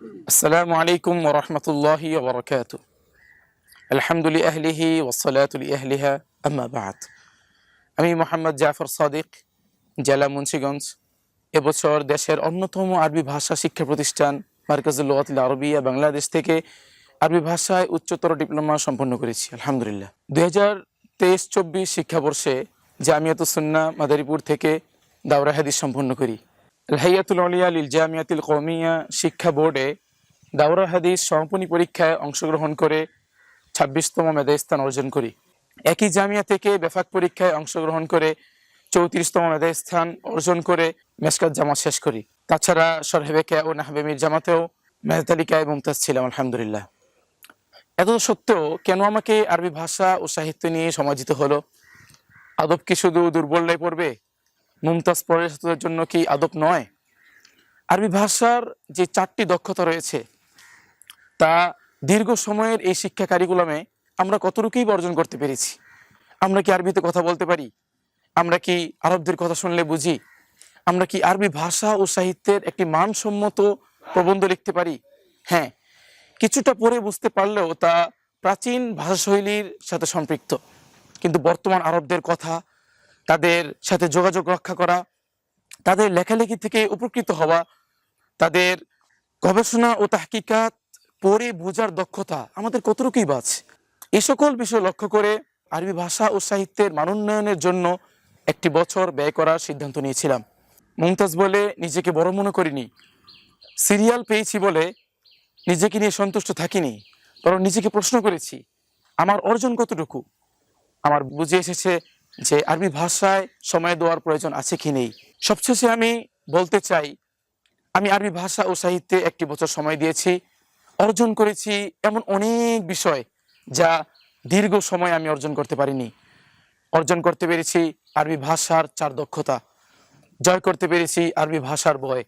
আসসালামু আলাইকুম ওরহমতুল্লাহ ওবরকাত আলহামদুলি আহলিহি ওসলাতুল আহলিহা আম্মাবাদ আমি মোহাম্মদ জাফর সাদিক, জেলা মুন্সীগঞ্জ, এবছর দেশের অন্যতম আরবি ভাষা শিক্ষা প্রতিষ্ঠান মার্কাজুল আতল আরবিয়া, বাংলাদেশ থেকে আরবি ভাষায় উচ্চতর ডিপ্লোমা সম্পন্ন করেছি, আলহামদুলিল্লাহ। দুই হাজার তেইশ চব্বিশ শিক্ষাবর্ষে জামিয়াত সুন্না মাদারীপুর থেকে দাওরাহাদিস সম্পন্ন করি। হাইয়াতুল আলিয়া লিল কৌমিয়া শিক্ষা বোর্ডে দাওরা হাদিস সমাপনী পরীক্ষায় অংশগ্রহণ করে ছাব্বিশতম মেধাস্থান স্থান অর্জন করি। একই জামিয়া থেকে বেফাক পরীক্ষায় অংশগ্রহণ করে চৌত্রিশতম মেধাস্থান স্থান অর্জন করে মেসকাত জামাত শেষ করি। তাছাড়া সরহেবেকা ও নাহবে মির জামাতেও মেধা তালিকায় মুমতাজ ছিলাম, আলহামদুলিল্লাহ। এত সত্ত্বেও কেন আমাকে আরবি ভাষা ও সাহিত্য নিয়ে সমাজিত হলো? আদব কি শুধু দুর্বলরাই পড়বে? মুমতাজ পরিষদের জন্য কি আদব নয়? আরবি ভাষার যে চারটি দক্ষতা রয়েছে, তা দীর্ঘ সময়ের এই শিক্ষা কারিকুলামে আমরা কতটুকুই বর্জন করতে পেরেছি? আমরা কি আরবিতে কথা বলতে পারি? আমরা কি আরবদের কথা শুনলে বুঝি? আমরা কি আরবি ভাষা ও সাহিত্যের একটি মানসম্মত প্রবন্ধ লিখতে পারি? হ্যাঁ কিছুটা পরে বুঝতে পারলেও তা প্রাচীন ভাষাশৈলীর সাথে সম্পৃক্ত। কিন্তু বর্তমান আরবদের কথা তাদের সাথে যোগাযোগ রক্ষা করা, তাদের লেখালেখি থেকে উপকৃত হওয়া, তাদের গবেষণা ও তাহকিকাত পড়ে বোঝার দক্ষতা আমাদের কতটুকুই বাজ এই সকল বিষয় লক্ষ্য করে আরবি ভাষা ও সাহিত্যের মানোন্নয়নের জন্য একটি বছর ব্যয় করার সিদ্ধান্ত নিয়েছিলাম। মুমতাজ বলে, নিজেকে বড় মনে করিনি। সিরিয়াল পেয়েছি বলে নিজেকে নিয়ে সন্তুষ্ট থাকিনি, বরং নিজেকে প্রশ্ন করেছি, আমার অর্জন কতটুকু? আমার বুঝে এসেছে যে আরবি ভাষায় সময় দেওয়ার প্রয়োজন আছে কি নেই। সবশেষে আমি বলতে চাই, আমি আরবি ভাষা ও সাহিত্যে একটি বছর সময় দিয়েছি, অর্জন করেছি এমন অনেক বিষয় যা দীর্ঘ সময় আমি অর্জন করতে পারিনি। অর্জন করতে পেরেছি আরবি ভাষার চার দক্ষতা, জয় করতে পেরেছি আরবি ভাষার বয়।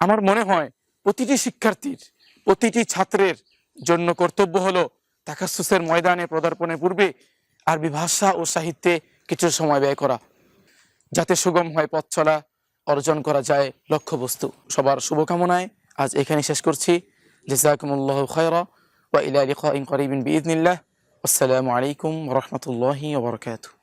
আমার মনে হয় প্রতিটি শিক্ষার্থীর, প্রতিটি ছাত্রের জন্য কর্তব্য হলো তাকাসুসের ময়দানে পদার্পণের পূর্বে আরবি ভাষা ও সাহিত্যে কিছু সময় ব্যয় করা। যাতে সুগম হয় পথ চলা, অর্জন করা যায় লক্ষ্যবস্তু। সবার শুভকামনায় আজ এখানে শেষ করছি। জেসাকুমুল্লাহ খয়রা ওয়া ইলা লিকাইন করিবিন বিইজনিল্লাহ আসসালামু আলাইকুম রাহমাতুল্লাহি ওয়া বারাকাতুহু।